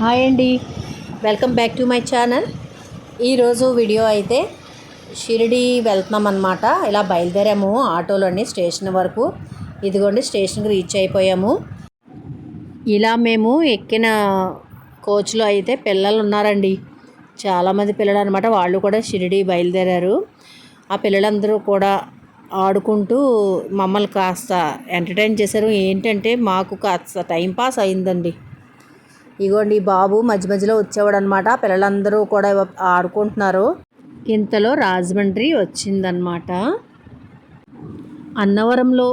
Hi అండి. Welcome back to my channel. ఈరోజు video అయితే షిరిడి వెళ్తున్నాం అనమాట ఇలా బయలుదేరాము ఆటోలోని స్టేషన్ వరకు. ఇదిగోండి స్టేషన్కి రీచ్ అయిపోయాము. ఇలా మేము ఎక్కిన కోచ్లో అయితే పిల్లలు ఉన్నారండి. చాలామంది పిల్లలు అనమాట వాళ్ళు కూడా షిరిడి బయలుదేరారు. ఆ పిల్లలందరూ కూడా ఆడుకుంటూ మమ్మల్ని కాస్త ఎంటర్టైన్ చేశారు. ఏంటంటే మాకు కాస్త టైం పాస్ అయిందండి. ఇగోండి బాబు మధ్య మధ్యలో వచ్చేవాడు అనమాట పిల్లలందరూ కూడా ఆడుకుంటున్నారు. ఇంతలో రాజమండ్రి వచ్చిందనమాట. అన్నవరంలో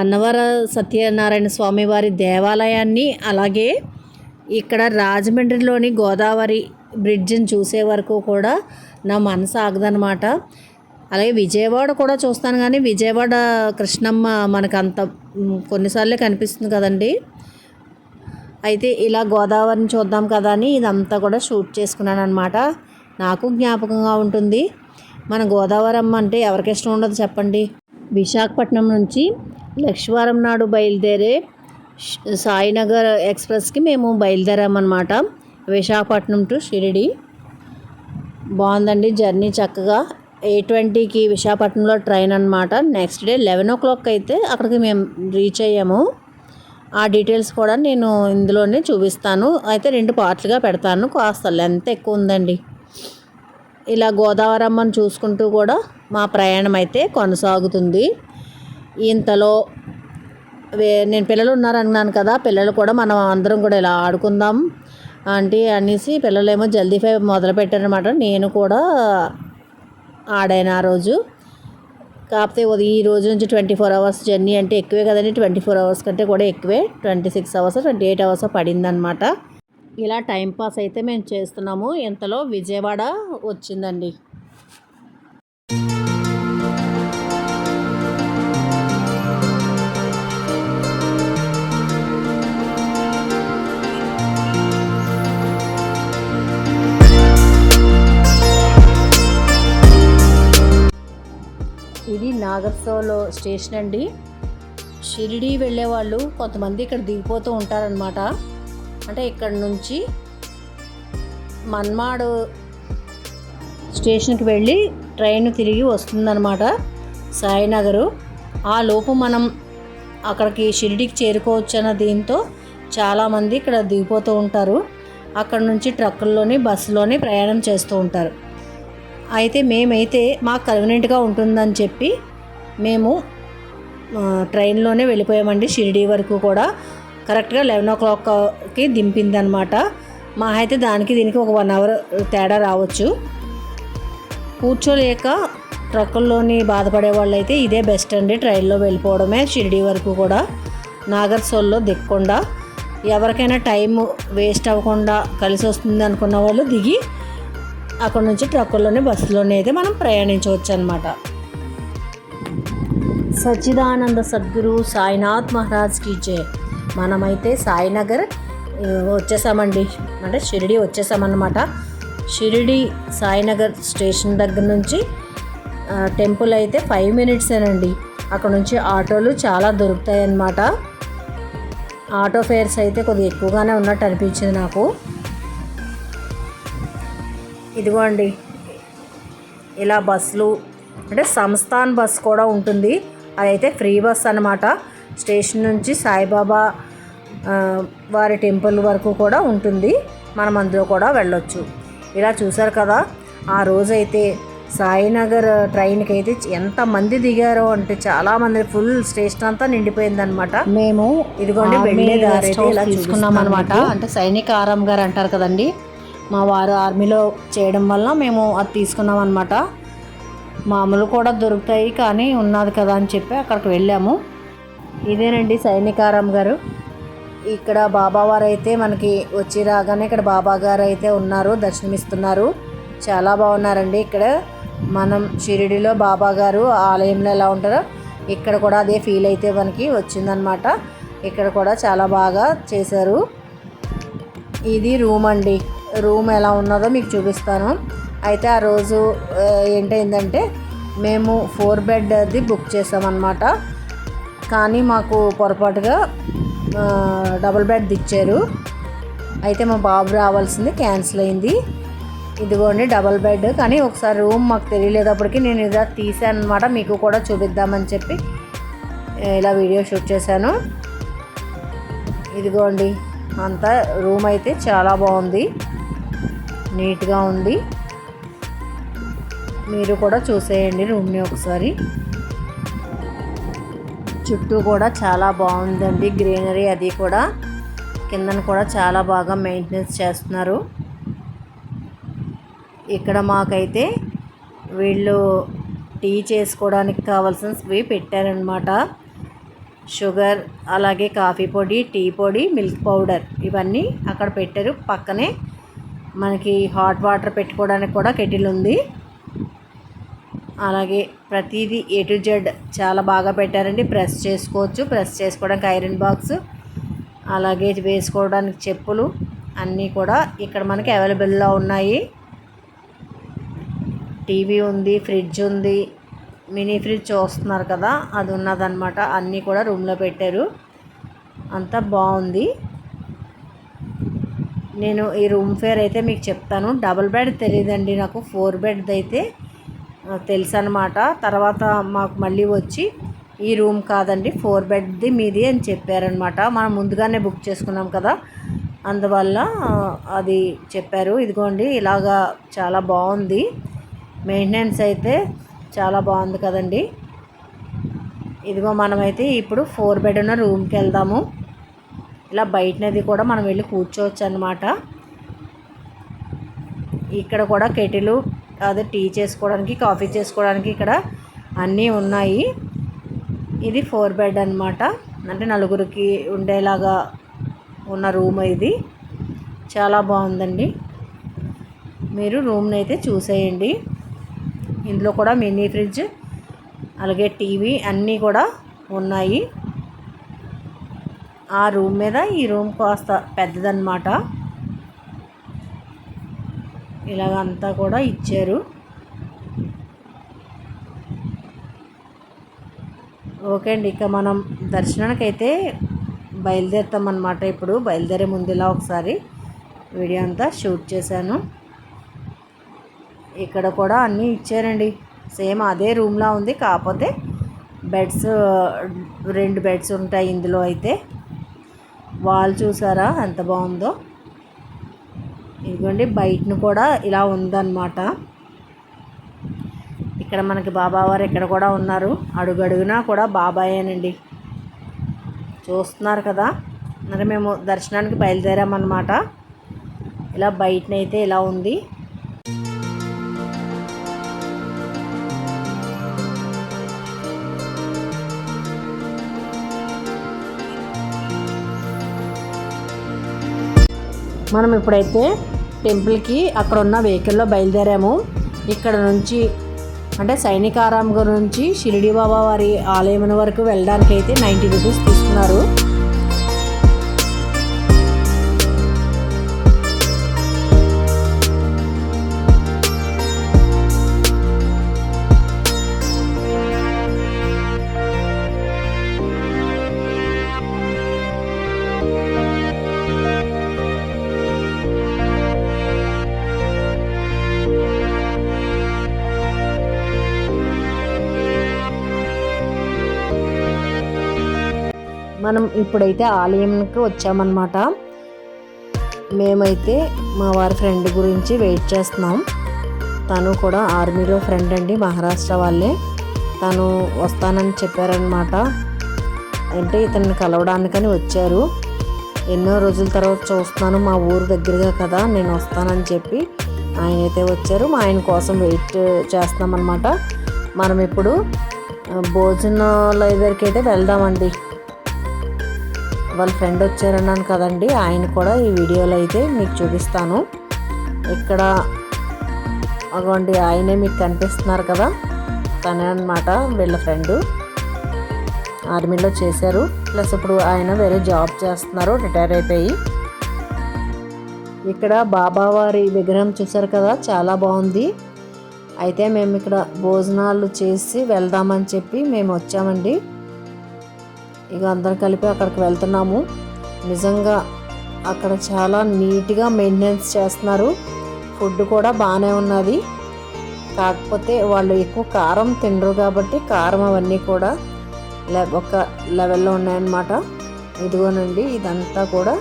అన్నవర సత్యనారాయణ స్వామి వారి దేవాలయాన్ని అలాగే ఇక్కడ రాజమండ్రిలోని గోదావరి బ్రిడ్జిని చూసే వరకు కూడా నా మనసు ఆగదనమాట. అలాగే విజయవాడ కూడా చూస్తాను కానీ విజయవాడ కృష్ణమ్మ మనకు అంత కొన్నిసార్లు కొన్నిసార్లే కనిపిస్తుంది కదండీ. అయితే ఇలా గోదావరిని చూద్దాం కదా అని ఇదంతా కూడా షూట్ చేసుకున్నాను అనమాట నాకు జ్ఞాపకంగా ఉంటుంది. మన గోదావరి అమ్మ అంటే ఎవరికి ఇష్టం ఉండదు చెప్పండి. విశాఖపట్నం నుంచి లక్ష్మీవారం నాడు బయలుదేరే సాయినగర్ ఎక్స్ప్రెస్కి మేము బయలుదేరామన్నమాట. విశాఖపట్నం టు షిరిడి. బాగుందండి జర్నీ చక్కగా. ఎయిట్ ట్వంటీకి విశాఖపట్నంలో ట్రైన్ అనమాట next day eleven o'clock అయితే అక్కడికి మేము రీచ్ అయ్యాము. ఆ డీటెయిల్స్ కూడా నేను ఇందులోనే చూపిస్తాను. అయితే రెండు పార్ట్లుగా పెడతాను. కాస్త లెంత్ ఎక్కువ ఉందండి. ఇలా గోదావరి అమ్మను చూసుకుంటూ కూడా మా ప్రయాణం అయితే కొనసాగుతుంది. ఇంతలో వే- నేను పిల్లలు ఉన్నారన్నాను కదా పిల్లలు కూడా మనం అందరం కూడా ఇలా ఆడుకుందాం అంటే అనేసి పిల్లలేమో జల్దీ ఫైవ్ మొదలుపెట్టారనమాట నేను కూడా ఆడాను ఆ రోజు. కాకపోతే ఉదయం ఈ రోజు నుంచి ట్వంటీ ఫోర్ అవర్స్ జర్నీ అంటే ఎక్కువే కదండి. ట్వంటీ ఫోర్ అవర్స్ కంటే కూడా ఎక్కువే. Twenty six hours twenty eight hours పడిందనమాట ఇలా టైం పాస్ అయితే మేము చేస్తున్నాము. ఇంతలో విజయవాడ వచ్చిందండి. ఇది నాగర్సోలో స్టేషన్ అండి. షిరిడి వెళ్ళే వాళ్ళు కొంతమంది ఇక్కడ దిగిపోతూ ఉంటారనమాట అంటే ఇక్కడ నుంచి మన్మాడు స్టేషన్కి వెళ్ళి ట్రైన్ తిరిగి వస్తుందన్నమాట సాయినగరు. ఆ లోపు మనం అక్కడికి షిరిడికి చేరుకోవచ్చు అన్న దీంతో చాలామంది ఇక్కడ దిగిపోతూ ఉంటారు. అక్కడ నుంచి ట్రక్కుల్లోని బస్సులోని ప్రయాణం చేస్తూ ఉంటారు. అయితే మేమైతే మాకు కన్వీనెంట్గా ఉంటుందని చెప్పి మేము ట్రైన్లోనే వెళ్ళిపోయామండి. షిరిడి వరకు కూడా. కరెక్ట్గా లెవెన్ ఓ క్లాక్కి దింపిందనమాట. మా అయితే దానికి దీనికి ఒక వన్ అవర్ తేడా రావచ్చు. కూర్చోలేక ట్రక్కుల్లోని బాధపడే వాళ్ళు అయితే ఇదే బెస్ట్ అండి. ట్రైన్లో వెళ్ళిపోవడమే షిరిడి వరకు కూడా. నాగర్సోల్లో దిక్కుండా. ఎవరికైనా టైం వేస్ట్ అవ్వకుండా కలిసి వస్తుంది అనుకున్న వాళ్ళు దిగి అక్కడ నుంచి ట్రక్కుల్లోనే బస్సులోనే అయితే మనం ప్రయాణించవచ్చు అనమాట సచ్చిదానంద సద్గురు సాయినాథ్ మహారాజ్కి జై. మనమైతే సాయినగర్ వచ్చేసామండి. అంటే షిరిడి వచ్చేసామన్నమాట. షిరిడి సాయినగర్ స్టేషన్ దగ్గర నుంచి టెంపుల్ అయితే ఫైవ్ మినిట్సేనండి. అక్కడ నుంచి ఆటోలు చాలా దొరుకుతాయి అన్నమాట ఆటో ఫేర్స్ అయితే కొద్దిగా ఎక్కువగానే ఉన్నట్టు అనిపించింది నాకు. ఇదిగో అండి ఇలా బస్సులు అంటే సంస్థాన్ బస్ కూడా ఉంటుంది. అదైతే ఫ్రీ బస్ అన్నమాట. స్టేషన్ నుంచి సాయిబాబా వారి టెంపుల్ వరకు కూడా ఉంటుంది. మనం అందులో కూడా వెళ్ళొచ్చు. ఇలా చూసారు కదా ఆ రోజైతే సాయినగర్ ట్రైన్కి అయితే ఎంతమంది దిగారో అంటే చాలామంది ఫుల్ స్టేషన్ అంతా నిండిపోయిందనమాట మేము ఇదిగోండి వెళ్ళే దారి అయితే ఇలా తీసుకున్నాం అనమాట అంటే సైనిక ఆరాం గారు అంటారు కదండి. మా వారు ఆర్మీలో చేయడం వల్ల మేము అది తీసుకున్నాం అనమాట మామూలు కూడా దొరుకుతాయి కానీ ఉన్నది కదా అని చెప్పి అక్కడికి వెళ్ళాము. ఇదేనండి సైనికారాం గారు. ఇక్కడ బాబావారు అయితే మనకి వచ్చి రాగానే ఇక్కడ బాబా గారు అయితే ఉన్నారు దర్శనమిస్తున్నారు. చాలా బాగున్నారండి ఇక్కడ. మనం షిరిడిలో బాబా గారు ఆలయంలో ఎలా ఉంటారో ఇక్కడ కూడా అదే ఫీల్ అయితే మనకి వచ్చిందనమాట ఇక్కడ కూడా చాలా బాగా చేశారు. ఇది రూమ్ అండి. రూమ్ ఎలా ఉన్నదో మీకు చూపిస్తాను. అయితే ఆ రోజు ఏంటైందంటే మేము ఫోర్ బెడ్ అది బుక్ చేసామన్నమాట. కానీ మాకు పొరపాటుగా డబుల్ బెడ్ ఇచ్చారు. అయితే మా బాబు రావాల్సింది క్యాన్సిల్ అయింది. ఇదిగోండి డబల్ బెడ్. కానీ ఒకసారి రూమ్ మాకు తెలియలేదప్పటికి నేను ఇలా తీసాను అనమాట మీకు కూడా చూపిద్దామని చెప్పి ఇలా వీడియో షూట్ చేశాను. ఇదిగోండి అంతా రూమ్ అయితే చాలా బాగుంది. నీట్గా ఉంది. మీరు కూడా చూసేయండి రూమ్ని ఒకసారి. చుట్టూ కూడా చాలా బాగుందండి. గ్రీనరీ అది కూడా. కిందన కూడా చాలా బాగా మెయింటెనెన్స్ చేస్తున్నారు. ఇక్కడ మాకైతే వీళ్ళు టీ చేసుకోవడానికి కావాల్సినవి పెట్టారనమాట షుగర్ అలాగే కాఫీ పొడి టీ పొడి మిల్క్ పౌడర్ ఇవన్నీ అక్కడ పెట్టారు. పక్కనే మనకి హాట్ వాటర్ పెట్టుకోవడానికి కూడా కెటిల్ ఉంది. అలాగే ప్రతిదీ ఏ టు జెడ్ చాలా బాగా పెట్టారండి. ప్రెస్ చేసుకోవచ్చు. ప్రెస్ చేసుకోవడానికి ఐరన్ బాక్స్ అలాగే వేసుకోవడానికి చెప్పులు అన్నీ కూడా ఇక్కడ మనకి అవైలబుల్లో ఉన్నాయి. టీవీ ఉంది ఫ్రిడ్జ్ ఉంది. మినీ ఫ్రిడ్జ్ చూస్తున్నారు కదా అది ఉన్నదన్నమాట. అన్నీ కూడా రూమ్లో పెట్టారు. అంతా బాగుంది. నేను ఈ రూమ్ ఫేర్ అయితే మీకు చెప్తాను. డబుల్ బెడ్ తెలియదండి నాకు ఫోర్ బెడ్ అయితే తెలుసు అనమాట తర్వాత మాకు మళ్ళీ వచ్చి ఈ రూమ్ కాదండి ఫోర్ బెడ్ది మీది అని చెప్పారనమాట మనం ముందుగానే బుక్ చేసుకున్నాం కదా. అందువల్ల అది చెప్పారు. ఇదిగోండి ఇలాగా చాలా బాగుంది. మెయింటెనెన్స్ అయితే చాలా బాగుంది కదండి. ఇదిగో మనమైతే ఇప్పుడు ఫోర్ బెడ్ ఉన్న రూమ్కి వెళ్దాము. ఇలా బయటనది కూడా మనం వెళ్ళి కూర్చోవచ్చు అనమాట ఇక్కడ కూడా కెటిలు అదే టీ చేసుకోవడానికి కాఫీ చేసుకోవడానికి ఇక్కడ అన్నీ ఉన్నాయి. ఇది ఫోర్ బెడ్ అనమాట. అంటే నలుగురికి ఉండేలాగా ఉన్న రూమ్ ఇది. చాలా బాగుందండి. మీరు రూమ్ని అయితే చూసేయండి. ఇందులో కూడా మినీ ఫ్రిడ్జ్ అలాగే టీవీ అన్నీ కూడా ఉన్నాయి. ఆ రూమ్ మీద ఈ రూమ్ కాస్త పెద్దదన్నమాట. ఇలాగంతా కూడా ఇచ్చారు. ఓకే అండి ఇక మనం దర్శనానికి అయితే బయలుదేరుతామన్నమాట ఇప్పుడు. బయలుదేరే ముందు ఇలా ఒకసారి వీడియో అంతా షూట్ చేశాను. ఇక్కడ కూడా అన్నీ ఇచ్చారండి. సేమ్ అదే రూమ్లా ఉంది కాకపోతే బెడ్స్ రెండు బెడ్స్ ఉంటాయి ఇందులో అయితే. వాల్ చూసారా? ఎంత బాగుందో? ఇదిగోండి బయటను కూడా ఇలా ఉందన్నమాట. ఇక్కడ మనకి బాబావారు ఇక్కడ కూడా ఉన్నారు? అడుగడుగునా కూడా బాబాయేనండి. చూస్తున్నారు కదా? మరి మేము దర్శనానికి బయలుదేరామన్నమాట. ఇలా బయటనైతే ఇలా ఉంది. మనం ఇప్పుడైతే టెంపుల్కి అక్కడ ఉన్న వెహికల్లో బయలుదేరాము. ఇక్కడ నుంచి అంటే సైనికారాం నుంచి షిరిడి బాబా వారి ఆలయం వరకు వెళ్ళడానికి అయితే నైంటీ రూపీస్ తీసుకున్నారు. మనం ఇప్పుడైతే ఆలయంకి వచ్చామన్నమాట. మేమైతే మా వారి ఫ్రెండ్ గురించి వెయిట్ చేస్తున్నాం. తను కూడా ఆర్మీలో ఫ్రెండ్ అండి మహారాష్ట్ర వాళ్ళే. తను వస్తానని చెప్పారనమాట అంటే ఇతన్ని కలవడానికని వచ్చారు. ఎన్నో రోజుల తర్వాత చూస్తున్నాను మా ఊరు దగ్గరగా కదా నేను వస్తానని చెప్పి ఆయన అయితే వచ్చారు. మా ఆయన కోసం వెయిట్ చేస్తున్నామన్నమాట. మనం ఇప్పుడు భోజనాల దగ్గరికి అయితే వెళ్దామండి. వాళ్ళ ఫ్రెండ్ వచ్చారన్నాను కదండి ఆయన కూడా ఈ వీడియోలో అయితే మీకు చూపిస్తాను. ఇక్కడ అగోండి ఆయనే మీకు కనిపిస్తున్నారు కదా తనే అనమాట వీళ్ళ ఫ్రెండు. ఆర్మీలో చేశారు. ప్లస్ ఇప్పుడు ఆయన వేరే జాబ్ చేస్తున్నారు రిటైర్ అయిపోయి. ఇక్కడ బాబావారి విగ్రహం చూశారు కదా చాలా బాగుంది. అయితే మేము ఇక్కడ భోజనాలు చేసి వెళ్దామని చెప్పి మేము వచ్చామండి. ఇక అందరం కలిపి అక్కడికి వెళ్తున్నాము. నిజంగా అక్కడ చాలా నీట్గా మెయింటెనెన్స్ చేస్తున్నారు. ఫుడ్ కూడా బాగానే ఉన్నది. కాకపోతే వాళ్ళు ఎక్కువ కారం తినరు కాబట్టి కారం అవన్నీ కూడా లె ఒక లెవెల్లో ఉన్నాయన్నమాట. ఇదిగోనండి ఇదంతా కూడా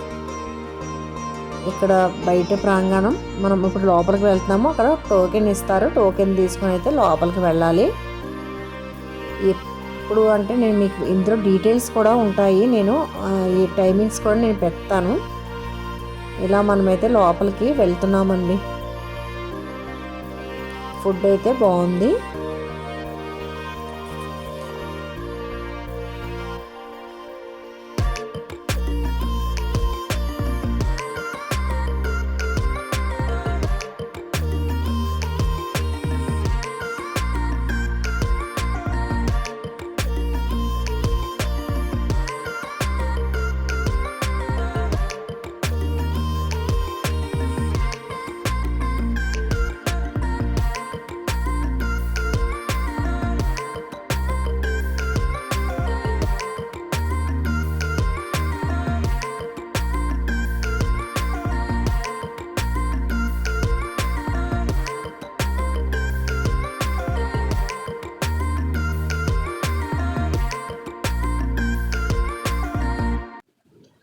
ఇక్కడ బయట ప్రాంగణం. మనం ఇప్పుడు లోపలికి వెళ్తున్నాము. అక్కడ టోకెన్ ఇస్తారు. టోకెన్ తీసుకొని అయితే లోపలికి వెళ్ళాలి. ఎప్పుడు అంటే నేను మీకు ఇందులో డీటెయిల్స్ కూడా ఉంటాయి. నేను ఈ టైమింగ్స్ కూడా నేను పెడతాను. ఇలా మనమైతే లోపలికి వెళ్తున్నామండి. ఫుడ్ అయితే బాగుంది.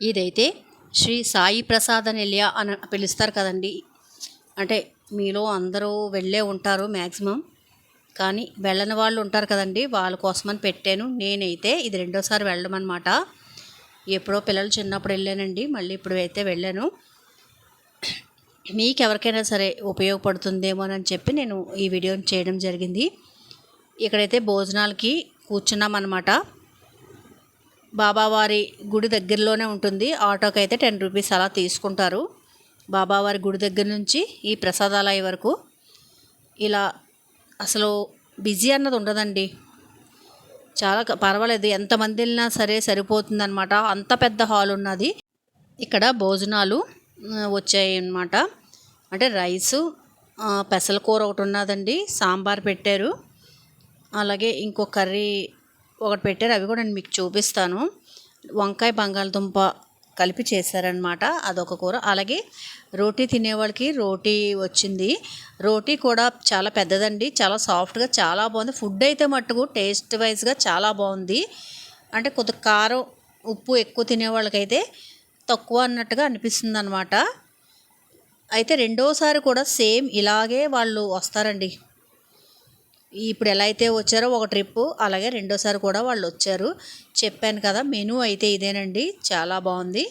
ఇదైతే శ్రీ సాయి ప్రసాద్ నిలయ అని పిలుస్తారు కదండి అంటే మీలో అందరూ వెళ్ళే ఉంటారు మ్యాక్సిమం కానీ వెళ్ళని వాళ్ళు ఉంటారు కదండి వాళ్ళ కోసమని పెట్టాను. నేనైతే ఇది రెండోసారి వెళ్ళడం అనమాట ఎప్పుడో పిల్లలు చిన్నప్పుడు వెళ్ళానండి మళ్ళీ ఇప్పుడు అయితే వెళ్ళాను. మీకు ఎవరికైనా సరే ఉపయోగపడుతుందేమోనని చెప్పి నేను ఈ వీడియోని చేయడం జరిగింది. ఇక్కడైతే భోజనాలకి కూర్చున్నాం అనమాట బాబావారి గుడి దగ్గరలోనే ఉంటుంది. ఆటోకి అయితే టెన్ రూపీస్ అలా తీసుకుంటారు. బాబావారి గుడి దగ్గర నుంచి ఈ ప్రసాదాలయ వరకు. ఇలా అసలు బిజీ అన్నది ఉండదండి. చాలా పర్వాలేదు. ఎంతమంది వెళ్ళినా సరే సరిపోతుందన్నమాట. అంత పెద్ద హాల్ ఉన్నది. ఇక్కడ భోజనాలు వచ్చాయి అన్నమాట అంటే రైసు పెసల కూర ఒకటి ఉన్నదండి. సాంబార్ పెట్టారు. అలాగే ఇంకో కర్రీ ఒకటి పెట్టారు అవి కూడా నేను మీకు చూపిస్తాను. వంకాయ బంగాళదుంప కలిపి చేశారనమాట అదొక కూర. అలాగే రోటీ తినేవాళ్ళకి రోటీ వచ్చింది. రోటీ కూడా చాలా పెద్దదండి చాలా సాఫ్ట్గా చాలా బాగుంది. ఫుడ్ అయితే మట్టుకు టేస్ట్ వైజ్గా చాలా బాగుంది. అంటే కొద్ది కారం ఉప్పు ఎక్కువ తినేవాళ్ళకైతే తక్కువ అన్నట్టుగా అనిపిస్తుంది అనమాట అయితే రెండోసారి కూడా సేమ్ ఇలాగే వాళ్ళు వస్తారండి. ఇప్పుడు ఎలా అయితే వచ్చారో ఒక ట్రిప్ అలాగే రెండోసారి కూడా వాళ్ళు వచ్చారు. చెప్పాను కదా మెనూ అయితే ఇదేనండి. చాలా బాగుంది.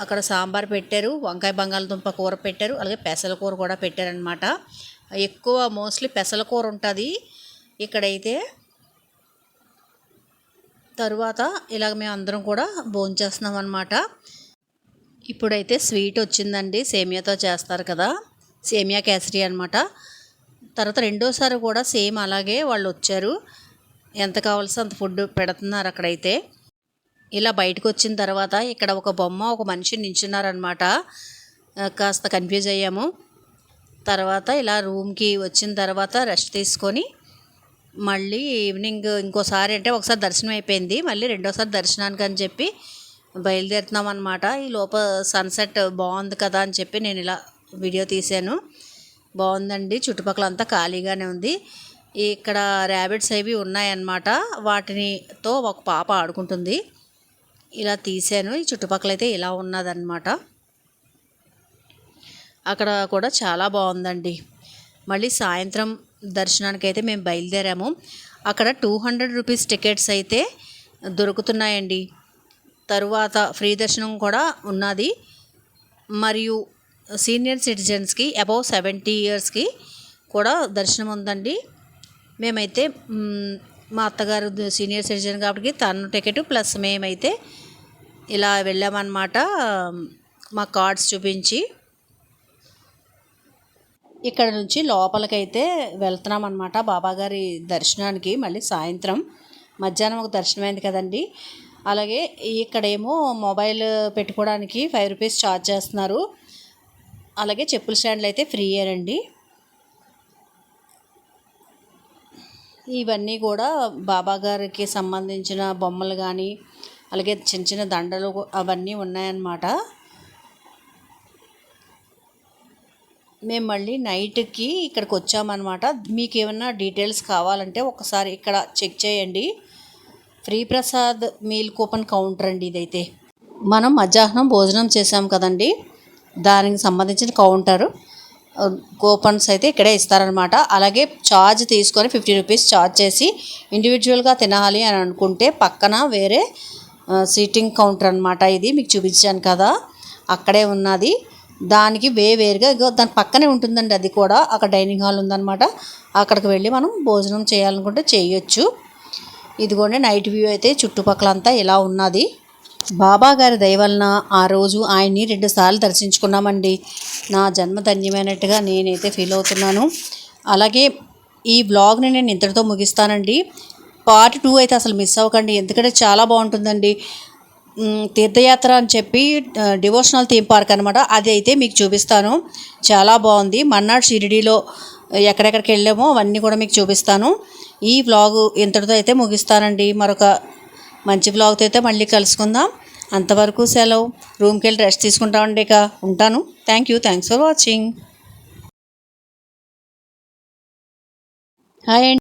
అక్కడ సాంబార్ పెట్టారు వంకాయ బంగాళదుంప కూర పెట్టారు అలాగే పెసల కూర కూడా పెట్టారనమాట ఎక్కువ మోస్ట్లీ పెసల కూర ఉంటుంది. ఇక్కడైతే తరువాత ఇలాగ మేము అందరం కూడా భోంచేస్తున్నాం అనమాట ఇప్పుడైతే స్వీట్ వచ్చిందండి సేమియాతో చేస్తారు కదా. సేమియా కేసరి అనమాట తర్వాత రెండోసారి కూడా సేమ్ అలాగే వాళ్ళు వచ్చారు. ఎంత కావాల్సి అంత ఫుడ్ పెడుతున్నారు అక్కడైతే. ఇలా బయటకు వచ్చిన తర్వాత ఇక్కడ ఒక బొమ్మ ఒక మనిషి నించున్నారనమాట కాస్త కన్ఫ్యూజ్ అయ్యాము. తర్వాత ఇలా రూమ్కి వచ్చిన తర్వాత రెస్ట్ తీసుకొని మళ్ళీ ఈవినింగ్ ఇంకోసారి అంటే ఒకసారి దర్శనం అయిపోయింది. మళ్ళీ రెండోసారి దర్శనానికి అని చెప్పి బయలుదేరుతున్నాం అనమాట ఈ లోప సన్సెట్ బాగుంది కదా అని చెప్పి నేను ఇలా వీడియో తీశాను. బాగుందండి. చుట్టుపక్కల అంతా ఖాళీగానే ఉంది. ఇక్కడ ర్యాబిట్స్ అవి ఉన్నాయన్నమాట. వాటినితో ఒక పాప ఆడుకుంటుంది. ఇలా తీశాను. ఈ చుట్టుపక్కల అయితే ఇలా ఉన్నదన్నమాట. అక్కడ కూడా చాలా బాగుందండి. మళ్ళీ సాయంత్రం దర్శనానికి అయితే మేము బయలుదేరాము. అక్కడ టూ హండ్రెడ్ రూపీస్ టికెట్స్ అయితే దొరుకుతున్నాయండి. తరువాత ఫ్రీ దర్శనం కూడా ఉన్నది. మరియు సీనియర్ సిటిజన్స్కి అబౌవ్ సెవెంటీ ఇయర్స్కి కూడా దర్శనం ఉందండి. మేమైతే మా అత్తగారు సీనియర్ సిటిజన్ కాబట్టి తను టికెట్ ప్లస్ మేమైతే ఇలా వెళ్ళామన్నమాట. మా కార్డ్స్ చూపించి ఇక్కడ నుంచి లోపలికైతే వెళ్తున్నాం అనమాట బాబాగారి దర్శనానికి. మళ్ళీ సాయంత్రం మధ్యాహ్నం ఒక దర్శనం అయింది కదండి. అలాగే ఇక్కడేమో మొబైల్ పెట్టుకోవడానికి ఫైవ్ రూపీస్ ఛార్జ్ చేస్తున్నారు. అలాగే చెప్పుల స్టాండ్లు అయితే ఫ్రీయేనండి ఇవన్నీ కూడా బాబా గారికి సంబంధించిన బొమ్మలు కానీ అలాగే చిన్న చిన్న దండలు అవన్నీ ఉన్నాయన్నమాట. మేము మళ్ళీ నైట్కి ఇక్కడికి వచ్చామన్నమాట. మీకు ఏమైనా డీటెయిల్స్ కావాలంటే ఒకసారి ఇక్కడ చెక్ చేయండి. Free prasad meal coupon counter అండి ఇదైతే. మనం మధ్యాహ్నం భోజనం చేసాం కదండి. దానికి సంబంధించిన కౌంటర్ కూపన్స్ అయితే ఇక్కడే ఇస్తారనమాట అలాగే ఛార్జ్ తీసుకొని ఫిఫ్టీ రూపీస్ ఛార్జ్ చేసి ఇండివిజువల్గా తినాలి అని అనుకుంటే పక్కన వేరే సీటింగ్ కౌంటర్ అనమాట ఇది మీకు చూపించాను కదా. అక్కడే ఉన్నది. దానికి వే వేరుగా ఇగో దాని పక్కనే ఉంటుందండి అది కూడా. అక్కడ డైనింగ్ హాల్ ఉందన్నమాట. అక్కడికి వెళ్ళి మనం భోజనం చేయాలనుకుంటే చేయొచ్చు. ఇదిగోండి నైట్ వ్యూ అయితే చుట్టుపక్కల అంతా ఇలా ఉన్నది. బాబా గారి ఆ రోజు ఆయన్ని రెండు సార్లు దర్శించుకున్నామండి. నా జన్మ ధన్యమైనట్టుగా నేనైతే ఫీల్ అవుతున్నాను. అలాగే ఈ బ్లాగ్ని నేను ఇంతటితో ముగిస్తానండి. పార్ట్ టూ అయితే అసలు మిస్ అవ్వకండి. ఎందుకంటే చాలా బాగుంటుందండి. తీర్థయాత్ర అని చెప్పి డివోషనల్ థీమ్ పార్క్ అనమాట అది అయితే మీకు చూపిస్తాను. చాలా బాగుంది. మన్నాడు షిరిడీలో ఎక్కడెక్కడికి వెళ్ళామో అవన్నీ కూడా మీకు చూపిస్తాను. ఈ వ్లాగు ఇంతటితో అయితే ముగిస్తానండి. మరొక మంచి వ్లాగ్తో అయితే మళ్ళీ కలుసుకుందాం. అంతవరకు సెలవు. రూమ్కి వెళ్ళి రెస్ట్ తీసుకుంటామండి ఇక. ఉంటాను. Thank you thanks for watching hi అండి